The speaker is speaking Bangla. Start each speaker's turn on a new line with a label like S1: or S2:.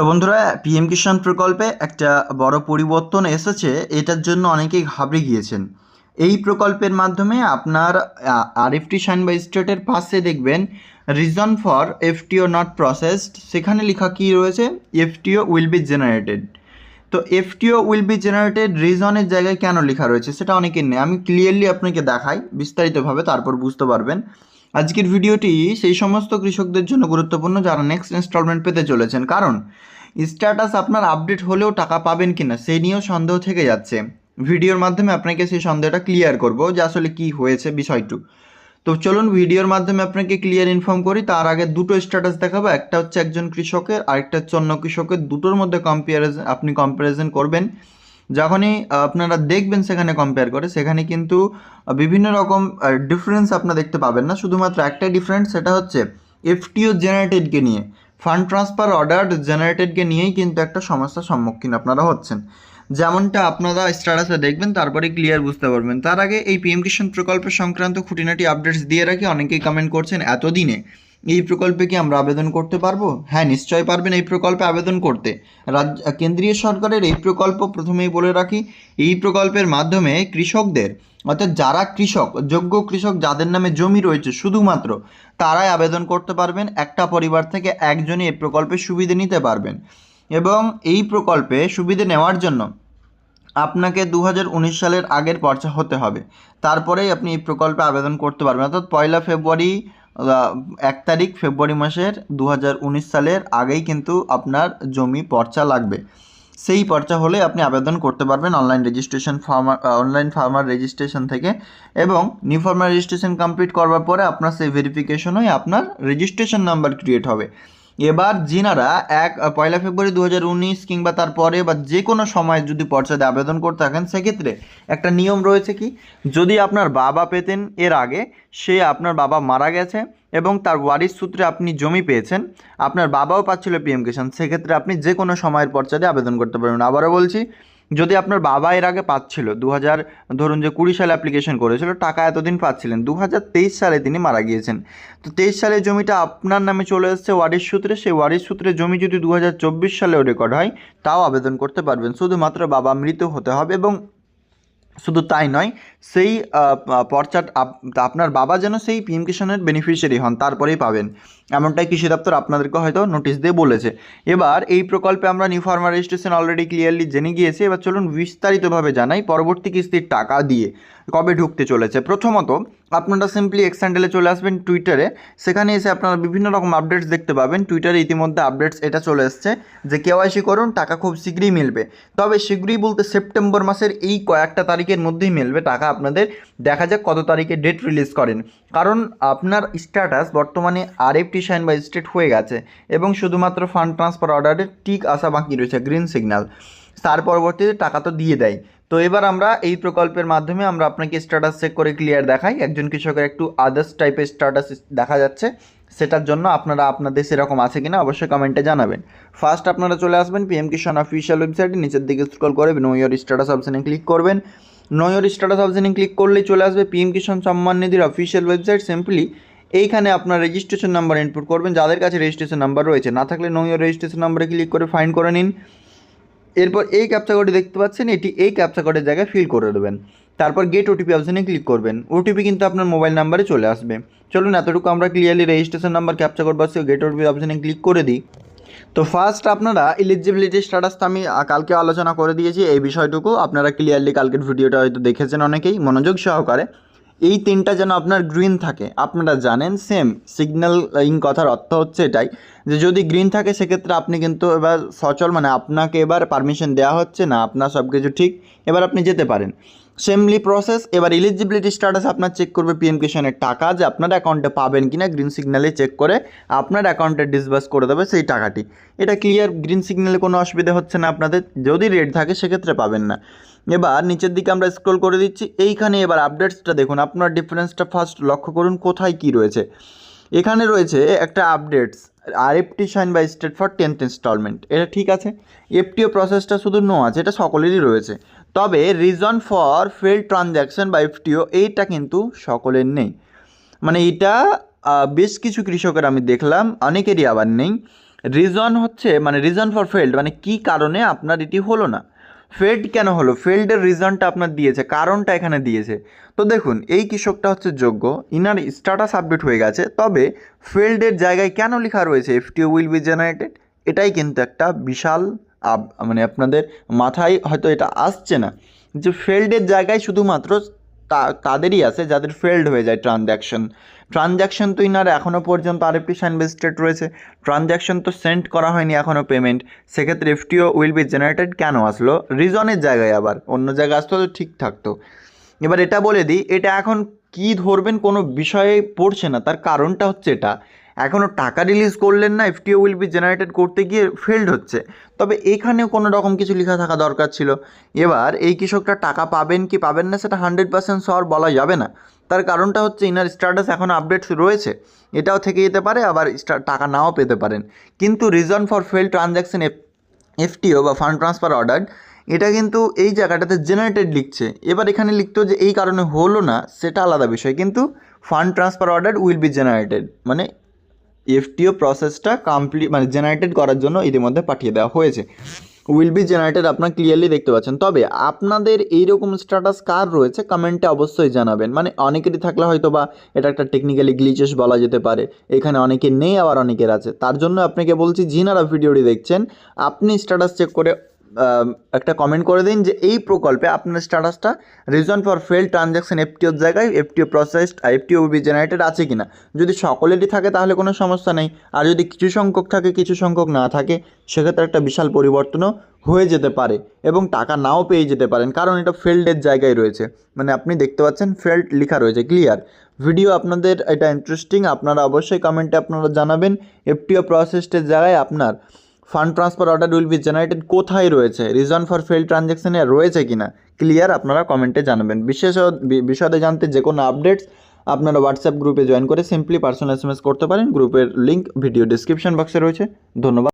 S1: তো বন্ধুরা পিএম কিষাণ প্রকল্পে একটা বড় পরিবর্তন এসেছে, এটার জন্য অনেকেই ঘাবড়ে গিয়েছেন। এই প্রকল্পের মাধ্যমে আপনার আরএফটি সাইন বা স্টেটের পাশে দেখবেন reason for FTO not processed সেখানে লেখা কী রয়েছে? এফটিও উইল বি জেনারেটেড তো এফটিও উইল বি জেনারেটেড রিজনের জায়গায় কেন লেখা রয়েছে, সেটা অনেকের নেই আমি ক্লিয়ারলি আপনাকে দেখাই, বিস্তারিতভাবে, তারপর বুঝতে পারবেন। আজকের ভিডিওটি সেই সমস্ত কৃষকদের জন্য গুরুত্বপূর্ণ যারা নেক্সট ইনস্টলমেন্ট পেতে চলেছেন। কারণ স্ট্যাটাস আপনার আপডেট হলেও টাকা পাবেন কিনা, সেই নিয়েও সন্দেহ থেকে যাচ্ছে। ভিডিওর মাধ্যমে আপনাকে সেই সন্দেহটা ক্লিয়ার করব যে আসলে কি হয়েছে বিষয়টু। তো চলুন ভিডিওর মাধ্যমে আপনাকে ক্লিয়ার ইনফর্ম করি। তার আগে দুটো স্ট্যাটাস দেখাবো। একটা হচ্ছে একজন কৃষকের, আরেকটা হচ্ছে অন্য কৃষকের। দুটোর মধ্যে কম্পারিজন আপনি কম্প্যারিজন করবেন। যখনই আপনারা দেখবেন সেখানে কম্পেয়ার করে, সেখানে কিন্তু বিভিন্ন রকম ডিফারেন্স আপনারা দেখতে পাবেন না। শুধুমাত্র একটাই ডিফারেন্স সেটা হচ্ছে এফটিও জেনারেটেডকে নিয়ে। ফান্ড ট্রান্সফার অর্ডার জেনারেটেডকে নিয়েই কিন্তু একটা সমস্যার সম্মুখীন আপনারা হচ্ছেন। যেমনটা আপনারা স্ট্যাটাসে দেখবেন, তারপরে ক্লিয়ার বুঝতে পারবেন। তার আগে এই পিএম কিষাণ প্রকল্প সংক্রান্ত খুঁটিনাটি আপডেটস দিয়ে রাখি। অনেকেই কমেন্ট করছেন, এতদিনে এই প্রকল্পে কি আমরা আবেদন করতে পারব? হ্যাঁ নিশ্চয়ই পারবেন এই প্রকল্পে আবেদন করতে। রাজ্য কেন্দ্রীয় সরকারের এই প্রকল্প প্রথমেই বলে রাখি, এই প্রকল্পের মাধ্যমে কৃষকদের, অর্থাৎ যারা কৃষক, যোগ্য কৃষক যাদের নামে জমি রয়েছে শুধুমাত্র, তারাই আবেদন করতে পারবেন। একটা পরিবার থেকে একজনই এই প্রকল্পে সুবিধে নিতে পারবেন। এবং এই প্রকল্পে সুবিধে নেওয়ার জন্য আপনাকে দু হাজার উনিশ সালের আগের পর্চা হতে হবে। তারপরেই আপনি এই প্রকল্পে আবেদন করতে পারবেন। অর্থাৎ পয়লা ফেব্রুয়ারি এক তারিখ ফেব্রুয়ারি মাসের দু হাজার উনিশ সালের আগেই কিন্তু আপনার জমি পর্চা লাগবে। সেই পর্চা হলে আপনি আবেদন করতে পারবেন online registration farmer online farmer registration থেকে এবং নিউ ফার্মার রেজিস্ট্রেশন কমপ্লিট করবার পরে আপনার সেই ভেরিফিকেশন হয়ে আপনার রেজিস্ট্রেশন নাম্বার ক্রিয়েট হবে। এবার যিনারা এক পয়লা ফেব্রুয়ারি দু হাজার উনিশ কিংবা তারপরে বা যে কোনো সময় যদি পর্যায়ে আবেদন করতে থাকেন, সেক্ষেত্রে একটা নিয়ম রয়েছে কি? যদি আপনার বাবা পেতেন এর আগে, সে আপনার বাবা মারা গেছে এবং তার ওয়ারিশ সূত্রে আপনি জমি পেয়েছেন, আপনার বাবাও পাচ্ছিল পিএম কিষাণ, সেক্ষেত্রে আপনি যে কোনো সময়ের পর্যায়ে আবেদন করতে পারবেন। আবারও বলছি যদি আপনার বাবা এর আগে পাচ্ছিল দু হাজার ধরুন যে কুড়ি সালে অ্যাপ্লিকেশন করেছিল টাকা এতদিন পাচ্ছিলেন। দু হাজার তেইশ সালে তিনি মারা গিয়েছেন। তো তেইশ সালে জমিটা আপনার নামে চলে এসেছে ওয়ারিশ সূত্রে। সেই ওয়ারিশ সূত্রে জমি যদি দু হাজার চব্বিশ সালেও রেকর্ড হয় তাও আবেদন করতে পারবেন। শুধুমাত্র বাবা মৃত হতে হবে এবং শুধু তাই নয় সেই আহ, পর্চা আপ- আপনার বাবা যেন সেই পিএম কিষাণের বেনিফিশিয়ারি হন তারপরেই পাবেন। এমনটাই কৃষি দপ্তর আপনাদেরকে হয়তো নোটিশ দিয়ে বলেছে। এবার এই প্রকল্পে আমরা new farmer registration already clearly জেনে গিয়েছি। এবার চলুন বিস্তারিতভাবে জানাই পরবর্তী কিস্তির টাকা দিয়ে কবে ঢুকতে চলেছে। প্রথমত, আপনারা সিম্পলি এক্স হ্যান্ডেলে চলে আসবেন টুইটারে সেখানে এসে আপনারা বিভিন্ন রকম আপডেটস দেখতে পাবেন। টুইটারে ইতিমধ্যে আপডেটস এটা চলে এসছে যে কেওয়াইসি করুন, টাকা খুব শীঘ্রই মিলবে। তবে শীঘ্রই বলতে সেপ্টেম্বর মাসের এই কয়েকটা তারিখের মধ্যেই মিলবে টাকা আপনাদের। দেখা যাক কত তারিখে ডেট রিলিজ করেন। কারণ আপনার স্ট্যাটাস বর্তমানে আরএফটি সাইন বা স্টেট হয়ে গেছে এবং শুধুমাত্র ফান্ড ট্রান্সফার অর্ডারের টিক আসা বাকি রয়েছে গ্রিন সিগন্যাল তার পরবর্তীতে টাকা তো দিয়ে দেয়। তো এবার আমরা এই প্রকল্পের মাধ্যমে আমরা আপনাকে স্ট্যাটাস চেক করে ক্লিয়ার দেখাই। একজন কৃষকের একটু আদার্স টাইপের স্ট্যাটাস দেখা যাচ্ছে। সেটার জন্য আপনারা আপনাদের সেরকম আছে কিনা অবশ্যই কমেন্টে জানাবেন। ফার্স্ট আপনারা চলে আসবেন পিএম কিষাণ অফিসিয়াল ওয়েবসাইটে নিচের দিকে স্ক্রল করে নো ইয়ার স্ট্যাটাস অপশানে ক্লিক করবেন। নো ইয়ার স্ট্যাটাস অপশানে ক্লিক করলেই চলে আসবে PM Kisan Samman নিধির official website simply এইখানে আপনার রেজিস্ট্রেশন নাম্বার ইনপুট করবেন, যাদের কাছে রেজিস্ট্রেশন নাম্বার রয়েছে। না থাকলে নো রেজিস্ট্রেশন নাম্বারে ক্লিক করে ফাইন করে নিন। এরপর এই ক্যাপচা কোডটি দেখতে পাচ্ছেন, এটি এই ক্যাপচা কোডের জায়গায় ফিল করে দেবেন। তারপর গেট ওটিপি অপশানে ক্লিক করবেন। ওটিপি কিন্তু আপনার মোবাইল নাম্বারে চলে আসবে। চলুন এতটুকু আমরা clearly registration number captcha code বাসে গেট ওটিপি অপশানে ক্লিক করে দিই। তো ফার্স্ট আপনারা এলিজিবিলিটি স্ট্যাটাস তো আমি কালকে আলোচনা করে দিয়েছি, এই বিষয়টুকু আপনারা ক্লিয়ারলি কালকের ভিডিওটা হয়তো দেখেছেন অনেকেই, মনোযোগ সহকারে। এই তিনটা যেন আপনার গ্রিন থাকে। আপনারা জানেন সেম সিগন্যাল ইং কথার অর্থ হচ্ছে এটাই যে যদি গ্রিন থাকে, সেক্ষেত্রে আপনি কিন্তু এবার সচল মানে আপনাকে এবার পারমিশন দেওয়া হচ্ছে না, আপনার সব কিছু ঠিক, এবার আপনি যেতে পারেন। সেমলি প্রসেস এবার এলিজিবিলিটি স্ট্যাটাস আপনার চেক করবে পিএম কিষানের টাকা যে আপনার অ্যাকাউন্টে পাবেন কি না গ্রিন সিগন্যালে চেক করে আপনার অ্যাকাউন্টে ডিসবার্স করে দেবে সেই টাকাটি। এটা ক্লিয়ার গ্রিন সিগন্যালে কোনো অসুবিধা হচ্ছে না আপনাদের, যদি রেড থাকে সেক্ষেত্রে পাবেন না। এবার নিচের দিকে আমরা স্ক্রল করে দিচ্ছি, এইখানে এবার আপডেটসটা দেখুন, আপনার ডিফারেন্সটা ফার্স্ট লক্ষ্য করুন, কোথায় কি রয়েছে। এখানে রয়েছে একটা updates R FT sign by state for tenth instalment এটা ঠিক আছে? এফটিও প্রসেসটা শুধু নো আছে, এটা সকলেরই রয়েছে। তবে রিজন ফর ফেল ট্রানজ্যাকশন বা এফটিও এইটা কিন্তু সকলের নেই। মানে এটা বেশ কিছু কৃষকের আমি দেখলাম, অনেকেরই আবার নেই। রিজন হচ্ছে মানে রিজন ফর ফেল্ড মানে কি কারণে আপনার এটি হলো না? ফেল্ড কেন হলো? ফেল্ডের রিজনটা আপনার দিয়েছে, কারণটা এখানে দিয়েছে। তো দেখুন, এই কৃষকটা হচ্ছে যোগ্য, ইনার স্ট্যাটাস আপডেট হয়ে গেছে, তবে ফেল্ডের জায়গায় কেন লেখা রয়েছে এফটিও উইল বি জেনারেটেড এটাই কিন্তু একটা বিশাল মানে আপনাদের মাথায় হয়তো এটা আসছে না। যে ফেল্ডের জায়গায় শুধুমাত্র তাদেরই আছে যাদের ফেল্ড হয়ে যায় ট্রানজ্যাকশন। ট্রানজ্যাকশন তো ইনার এখনও পর্যন্ত আরএফটি সাইন স্টেট রয়েছে। ট্রানজ্যাকশন তো সেন্ড করা হয়নি এখনও পেমেন্ট। সেক্ষেত্রে এফটিও উইল বি জেনারেটেড কেন আসলো? রিজনের জায়গায় আবার। অন্য জায়গায় আসতো তো ঠিক থাকতো। এবার এটা বলে দিই, এটা এখন কি ধরবেন কোনো বিষয়ে পড়ছে না। তার কারণটা হচ্ছে এটা। এখনও টাকা রিলিজ করলেন না এফটিও উইল বি জেনারেটেড করতে গিয়ে ফেল্ড হচ্ছে। তবে এখানেও কোনো রকম কিছু লেখা থাকা দরকার ছিল। এবার এই কৃষকটা টাকা পাবেন কি পাবেন না সেটা হান্ড্রেড পার্সেন্ট শর বলা যাবে না। তার কারণটা হচ্ছে ইনার স্ট্যাটাস এখন আপডেটস রয়েছে। এটাও থেকে যেতে পারে, আবার টাকা নাও পেতে পারেন। কিন্তু reason for fail transaction FTO বা ফান্ড ট্রান্সফার অর্ডার এটা কিন্তু এই জায়গাটাতে জেনারেটেড লিখছে। এবার এখানে লিখতো যে এই কারণে হলো না, সেটা আলাদা বিষয়। কিন্তু fund transfer order will be generated মানে এফটিও প্রসেসটা কমপ্লিট মানে জেনারেটেড করার জন্য ইতিমধ্যে পাঠিয়ে দেওয়া হয়েছে। উইল বি জেনারেটেড আপনারা ক্লিয়ারলি দেখতে পাচ্ছেন। তবে আপনাদের এইরকম স্ট্যাটাস কার রয়েছে কমেন্টে অবশ্যই জানাবেন। মানে অনেকেরই থাকলে হয়তো বা এটা একটা টেকনিক্যালি গ্লিচেস বলা যেতে পারে। এখানে অনেকে নেই, আবার অনেকের আছে। তার জন্য আপনাকে বলছি, যিনারা ভিডিওটি দেখছেন, আপনি স্ট্যাটাস চেক করে একটা কমেন্ট করে দিন যে এই প্রকল্পে আপনার স্ট্যাটাসটা রিজন ফর ফেল ট্রানজ্যাকশন এফটিওর জায়গায় FTO processed FTO be generated আছে কি না যদি সকলেরই থাকে তাহলে কোনো সমস্যা নেই। আর যদি কিছু সংখ্যক থাকে, কিছু সংখ্যক না থাকে, সেক্ষেত্রে একটা বিশাল পরিবর্তনও হয়ে যেতে পারে এবং টাকা নাও পেয়ে যেতে পারেন, কারণ এটা ফেল্ডের জায়গায় রয়েছে। মানে আপনি দেখতে পাচ্ছেন ফেল্ড লেখা রয়েছে ক্লিয়ার ভিডিও আপনাদের এটা ইন্টারেস্টিং আপনারা অবশ্যই কমেন্টে আপনারা জানাবেন। এফটিও প্রসেসটের জায়গায় আপনার fund transfer order will be generated কোথায় রয়েছে? রিজন ফর ফেল ট্রানজ্যাকশনে রয়েছে কি না ক্লিয়ার আপনারা কমেন্টে জানাবেন। বিশেষ বিশদে জানতে যে কোনো আপডেটস আপনারা হোয়াটসঅ্যাপ গ্রুপে জয়েন করে সিম্পলি পার্সোনাল এস করতে পারেন। গ্রুপের লিঙ্ক ভিডিও ডিসক্রিপশন বক্সে রয়েছে। ধন্যবাদ।